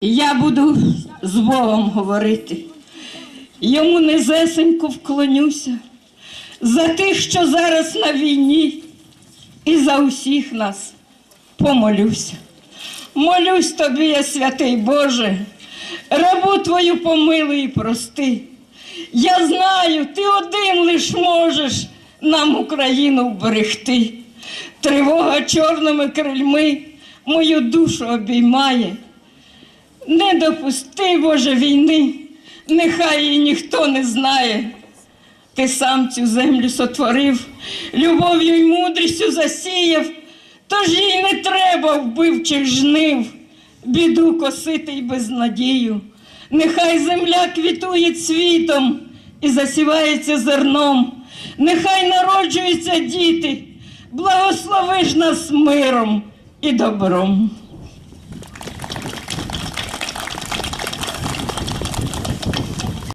Я буду з Богом говорити. Йому низесенько вклонюся за тих, що зараз на війні, і за усіх нас помолюся. Молюсь тобі, я святий Боже, рабу твою помилуй і прости. Я знаю, ти один лиш можеш нам Україну вберегти. Тривога чорними крильми мою душу обіймає. Не допусти, Боже, війни, нехай її ніхто не знає. Ти сам цю землю сотворив, любов'ю й мудрістю засіяв, тож їй не треба вбивчих жнив, біду косити й безнадію. Нехай земля квітує цвітом і засівається зерном, нехай народжуються діти, благослови ж нас миром і добром.